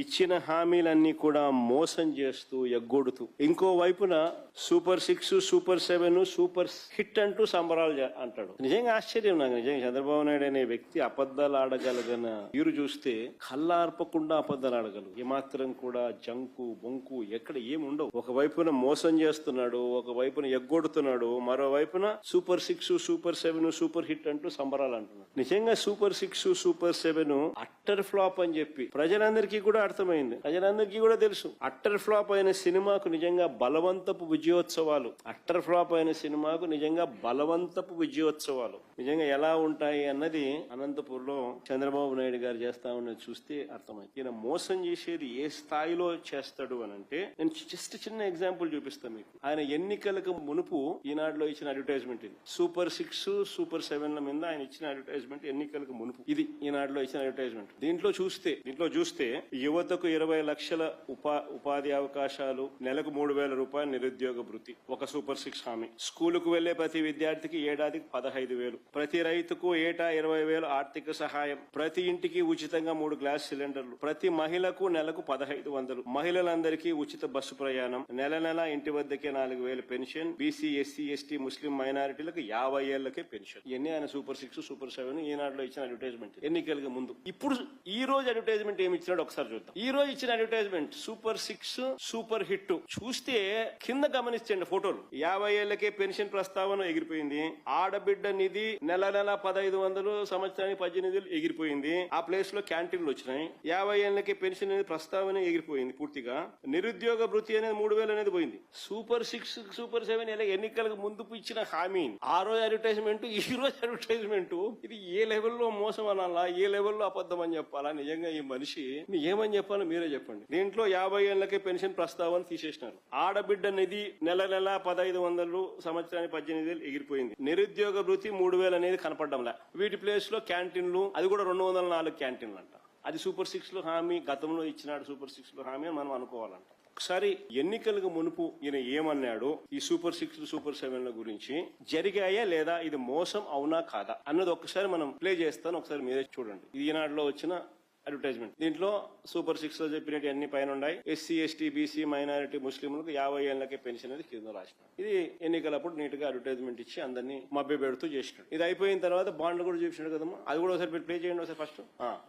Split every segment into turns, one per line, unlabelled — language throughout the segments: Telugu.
ఇచ్చిన హామీలన్నీ కూడా మోసం చేస్తూ ఎగ్గొడుతూ ఇంకో వైపున super six super seven super hit అంటూ సంబరాలు అంటాడు. నిజంగా ఆశ్చర్యం నాకు. నిజంగా చంద్రబాబు నాయుడు అనే వ్యక్తి అబద్ధాలు ఆడగలగన తీరు చూస్తే కళ్ళార్పకుండా అబద్ధాలు ఆడగలరు. ఏమాత్రం కూడా జంకు బొంకు ఎక్కడ ఏముండవు ఒక వైపున మోసం చేస్తున్నాడు ఒక వైపున ఎగ్గొడుతున్నాడు మరోవైపున super six super seven super hit అంటూ సంబరాలు అంటున్నాడు. నిజంగా super six super seven utter flop అని చెప్పి ప్రజలందరికీ కూడా అర్థమైంది. ప్రజలందరికీ కూడా తెలుసు. అట్టర్ ఫ్లాప్ అయిన సినిమాకు నిజంగా బలవంతపు విజయోత్సవాలు. అట్టర్ ఫ్లాప్ అయిన సినిమాకు నిజంగా బలవంతపు విజయోత్సవాలు. నిజంగా ఎలా ఉంటాయి అన్నది అనంతపూర్లో చంద్రబాబు నాయుడు గారు చేస్తా ఉన్నది చూస్తే అర్థమైంది. ఈయన మోసం చేసేది ఏ స్థాయిలో చేస్తాడు అని అంటే నేను జస్ట్ చిన్న ఎగ్జాంపుల్ చూపిస్తాను మీకు. ఆయన ఎన్నికలకు మునుపు ఈనాడులో ఇచ్చిన అడ్వర్టైజ్మెంట్ ఇది. సూపర్ సిక్స్ సూపర్ సెవెన్ ల మీద ఆయన ఇచ్చిన అడ్వర్టైజ్మెంట్ ఎన్నికలకు మునుపు. ఇది ఈనాడులో ఇచ్చిన అడ్వర్టైజ్మెంట్. దీంట్లో చూస్తే దీంట్లో చూస్తే యువతకు ఇరవై లక్షల ఉపా ఉపాధి అవకాశాలు నెలకు మూడు వేల రూపాయలు నిరుద్యోగ భృతి ఒక సూపర్ సిక్స్ హామీ. స్కూలుకు వెళ్ళే ప్రతి విద్యార్థికి ఏడాదికి పదహైదు వేలు. ప్రతి రైతుకు ఏటా ఇరవై వేలు ఆర్థిక సహాయం. ప్రతి ఇంటికి ఉచితంగా మూడు గ్లాస్ సిలిండర్లు. ప్రతి మహిళకు నెలకు పదహైదు వందలు. మహిళలందరికీ ఉచిత బస్సు ప్రయాణం. నెల నెల ఇంటి వద్దకే నాలుగు వేలు పెన్షన్. బీసీ ఎస్సీ ఎస్టీ ముస్లిం మైనారిటీలకు యాభై ఏళ్ళకే పెన్షన్. ఇవన్నీ ఆయన సూపర్ సిక్స్ సూపర్ సెవెన్ ఈనాడులో ఇచ్చిన అడ్వర్టైజ్మెంట్. ఎన్నికలకు ముందు. ఇప్పుడు ఈ రోజు అడ్వర్టైజ్మెంట్ ఏమి ఇచ్చినాడు ఒకసారి చూద్దాం. ఈ రోజు ఇచ్చిన advertisement super six super hit చూస్తే కింద గమనించండి ఫోటోలు. యాభై ఏళ్ళకే పెన్షన్ ప్రస్తావన ఎగిరిపోయింది. ఆడబిడ్డ నిధి నెల నెల పదహైదు వందలు సంవత్సరానికి పద్దెనిమిది ఎగిరిపోయింది. ఆ ప్లేస్లో క్యాంటీన్లు వచ్చినాయి. యాభై ఏళ్ళకే పెన్షన్ అనేది ప్రస్తావన ఎగిరిపోయింది పూర్తిగా. నిరుద్యోగ వృత్తి అనేది మూడు వేలు అనేది పోయింది. సూపర్ సిక్స్ సూపర్ సెవెన్ ఇలా ఎన్నికలకు ముందు ఇచ్చిన హామీ? ఆ రోజు అడ్వర్టైజ్మెంట్ ఈ రోజు అడ్వర్టైజ్మెంట్ ఇది ఏ లెవెల్లో మోసం అనాలా? ఏ లెవెల్లో అబద్ధం అని చెప్పాలా? నిజంగా ఈ మనిషి ఏమని చెప్పాలో మీరే చెప్పండి. దీంట్లో యాభై ఏళ్ళకే పెన్షన్ ప్రస్తావన తీసేసినారు. ఆడబిడ్డ నిధి నెల నెల పదహైదు వందలు సంవత్సరానికి పద్దెనిమిది వేలు ఎగిరిపోయింది. నిరుద్యోగ వృత్తి మూడు వేలు అనేది కనపడడంలా వీటి ప్లేస్లో క్యాంటీన్లు అది కూడా రెండు వందల నాలుగు క్యాంటీన్లు అంట అది సూపర్ సిక్స్లో హామీ గతంలో ఇచ్చినాడు సూపర్ సిక్స్లో హామీ అని మనం అనుకోవాలంట. ఒకసారి ఎన్నికలకు మునుపు ఈయన ఏమన్నాడు? ఈ సూపర్ సిక్స్ సూపర్ సెవెన్ ల గురించి జరిగాయా లేదా? ఇది మోసం అవునా కాదా? అన్నది ఒక్కసారి మనం ప్లే చేస్తాను. ఒకసారి మీరే చూడండి. ఇది ఈనాడులో వచ్చిన అడ్వర్టైజ్మెంట్. దీంట్లో సూపర్ సిక్స్లో చెప్పినట్టు అన్ని పైన ఉన్నాయి ఎస్సీ ఎస్టీ బీసీ మైనారిటీ ముస్లింలకు యాభై ఏళ్ళకే పెన్షన్ అనేది కింద రాసిన. ఇది ఎన్నికలప్పుడు నీట్గా అడ్వర్టైజ్మెంట్ ఇచ్చి అందరినీ మభ్య పెడుతూ చేసినాడు. ఇది అయిపోయిన తర్వాత బాండ్లు కూడా చూపించాడు కదమ్మా. అది కూడా ఒకసారి ప్లే చేయండి ఒకసారి ఫస్ట్.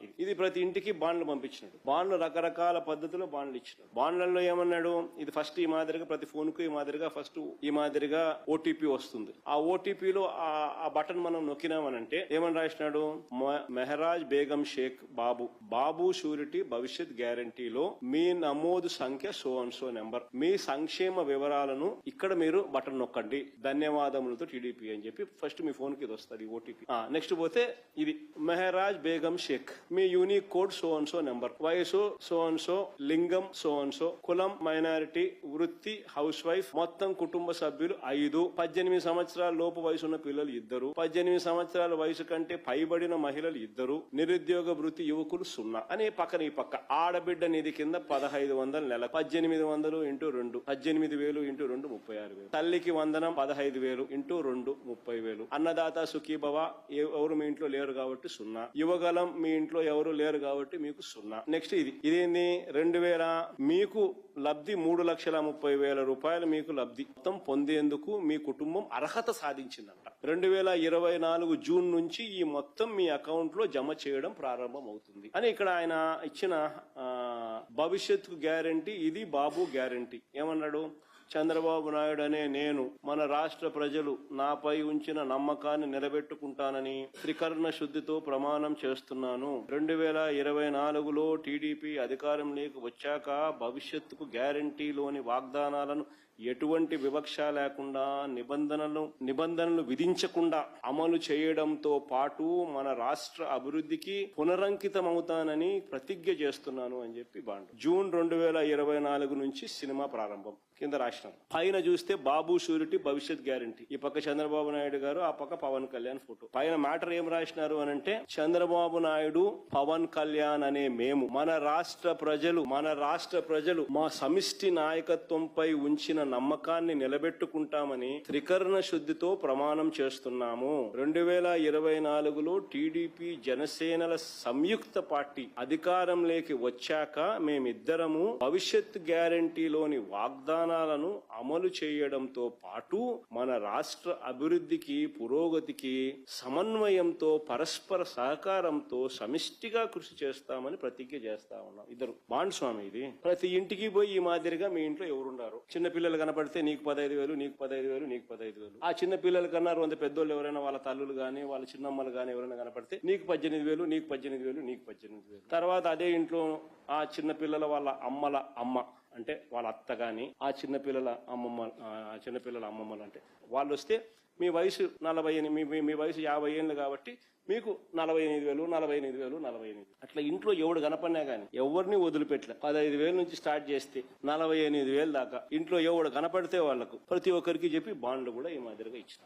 ఇది. ఇది ప్రతి ఇంటికి బాండ్లు పంపించినాడు. బాండ్లు రకరకాల పద్ధతిలో బాండ్లు ఇచ్చినాడు. బాండ్లలో ఏమన్నాడు? ఇది ఫస్ట్ ఈ మాదిరిగా ప్రతి ఫోన్కు ఈ మాదిరిగా ఫస్ట్ ఈ మాదిరిగా ఓటీపీ వస్తుంది. ఆ ఓటీపీలో ఆ బటన్ మనం నొక్కినామనంటే ఏమని రాసినాడు? మ- మెహరాజ్ బేగం షేక్ బాబు. బాబు షూరిటీ భవిష్యత్ గ్యారంటీలో మీ నమోదు సంఖ్య సో అండ్ సో నెంబర్. మీ సంక్షేమ వివరాలను ఇక్కడ మీరు బటన్ నొక్కండి. ధన్యవాదములతో టీడీపీ అని చెప్పి ఫస్ట్ మీ ఫోన్కి ఇది వస్తుంది ఓటీపీ. నెక్స్ట్ పోతే ఇది మెహరాజ్ బేగం షేక్. మీ unique code so and so number. వయసు సో అండ్ సో లింగం సో అండ్ సో కులం మైనారిటీ వృత్తి హౌస్ వైఫ్ మొత్తం కుటుంబ సభ్యులు ఐదు. పద్దెనిమిది సంవత్సరాల లోపు వయసు ఉన్న పిల్లలు ఇద్దరు. పద్దెనిమిది సంవత్సరాల వయసు కంటే పైబడిన మహిళలు ఇద్దరు. నిరుద్యోగ వృత్తి యువకులు సున్నా అనే పక్కన ఈ పక్క. ఆడబిడ్డ నిధి కింద పదహైదు వందల నెల. పద్దెనిమిది వందలు ఇంటూ రెండు. పద్దెనిమిది వేలు ఇంటూ రెండు ముప్పై ఆరు వేలు. తల్లికి వందనం పదహైదు వేలు ఇంటూ రెండు ముప్పై వేలు. అన్నదాత సుఖీభవ ఎవరు మీ ఇంట్లో లేరు కాబట్టి సున్నా. యువగలం మీ ఇంట్లో ఎవరు లేరు కాబట్టి మీకు సున్నా. నెక్స్ట్ ఇది. ఇదేంది? రెండు వేల మీకు లబ్ధి మూడు లక్షల ముప్పై వేల రూపాయలు మీకు లబ్ధి. మొత్తం పొందేందుకు మీ కుటుంబం అర్హత సాధించిందంట. రెండు వేల ఇరవై నాలుగు జూన్ నుంచి ఈ మొత్తం మీ అకౌంట్లో జమ చేయడం ప్రారంభమవుతుంది. అని ఇక్కడ ఆయన ఇచ్చిన భవిష్యత్తుకు గ్యారంటీ ఇది బాబు గ్యారంటీ ఏమన్నాడు? చంద్రబాబు నాయుడు అనే నేను మన రాష్ట్ర ప్రజలు నాపై ఉంచిన నమ్మకాన్ని నిలబెట్టుకుంటానని త్రికరణ శుద్ధితో ప్రమాణం చేస్తున్నాను. రెండు వేల ఇరవై నాలుగులో టీడీపీ అధికారంలోకి వచ్చాక భవిష్యత్తుకు గ్యారంటీలోని వాగ్దానాలను ఎటువంటి వివక్ష లేకుండా నిబంధనలు నిబంధనలు విధించకుండా అమలు చేయడంతో పాటు మన రాష్ట్ర అభివృద్ధికి పునరంకితమవుతానని ప్రతిజ్ఞ చేస్తున్నాను అని చెప్పి బాండ్. జూన్ రెండు వేల ఇరవై నాలుగు నుంచి సినిమా ప్రారంభం. కింద రాసినాం. పైన చూస్తే బాబు షూరిటీ భవిష్యత్ గ్యారంటీ. ఈ పక్క చంద్రబాబు నాయుడు గారు ఆ పక్క పవన్ కళ్యాణ్ ఫోటో. పైన మ్యాటర్ ఏం రాసినారు అని అంటే చంద్రబాబు నాయుడు పవన్ కళ్యాణ్ అనే మేము మన రాష్ట్ర ప్రజలు మన రాష్ట్ర ప్రజలు మా సమిష్టి నాయకత్వంపై ఉంచిన నమ్మకాన్ని నిలబెట్టుకుంటామని త్రికరణ శుద్ధితో ప్రమాణం చేస్తున్నాము. రెండు వేల ఇరవై నాలుగులో టీడీపీ జనసేనల సంయుక్త పార్టీ అధికారంలోకి వచ్చాక మేమిద్దరము భవిష్యత్ గ్యారంటీలోని వాగ్దానాలను అమలు చేయడంతో పాటు మన రాష్ట్ర అభివృద్ధికి పురోగతికి సమన్వయంతో పరస్పర సహకారంతో సమిష్టిగా కృషి చేస్తామని ప్రతిజ్ఞ చేస్తా ఉన్నాం. ఇద్దరు. బాండ్ స్వామి ఇది. ప్రతి ఇంటికి పోయి ఈ మాదిరిగా మీ ఇంట్లో ఎవరున్నారు చిన్న పిల్లలు కనపడితే నీకు పదహైదు వేలు నీకు పదహైదు వేలు నీకు పదహైదు వేలు. ఆ చిన్న పిల్లల కన్నా వంద పెద్దోళ్ళు ఎవరైనా వాళ్ళ తల్లులు గాని వాళ్ళ చిన్నమ్మలు గాని ఎవరైనా కనపడితే నీకు పద్దెనిమిది వేలు నీకు పద్దెనిమిది వేలు నీకు పద్దెనిమిది వేలు. తర్వాత అదే ఇంట్లో ఆ చిన్న పిల్లల వాళ్ళ అమ్మల అమ్మ అంటే వాళ్ళ అత్త గాని ఆ చిన్నపిల్లల అమ్మమ్మ చిన్నపిల్లల అమ్మమ్మలు అంటే వాళ్ళు వస్తే మీ వయసు నలభై మీ- మీ- వయసు యాభై ఏళ్ళు కాబట్టి మీకు నలభై ఎనిమిది వేలు నలభై ఎనిమిది వేలు నలభై ఎనిమిది అట్లా ఇంట్లో ఎవడు కనపడినా గానీ ఎవరిని వదిలిపెట్టలే. పదహైదు వేల నుంచి స్టార్ట్ చేస్తే నలభై ఎనిమిది వేలు దాకా ఇంట్లో ఎవడు కనపడితే వాళ్ళకు ప్రతి ఒక్కరికి చెప్పి బాండ్లు కూడా ఈ మాదిరిగా ఇచ్చిన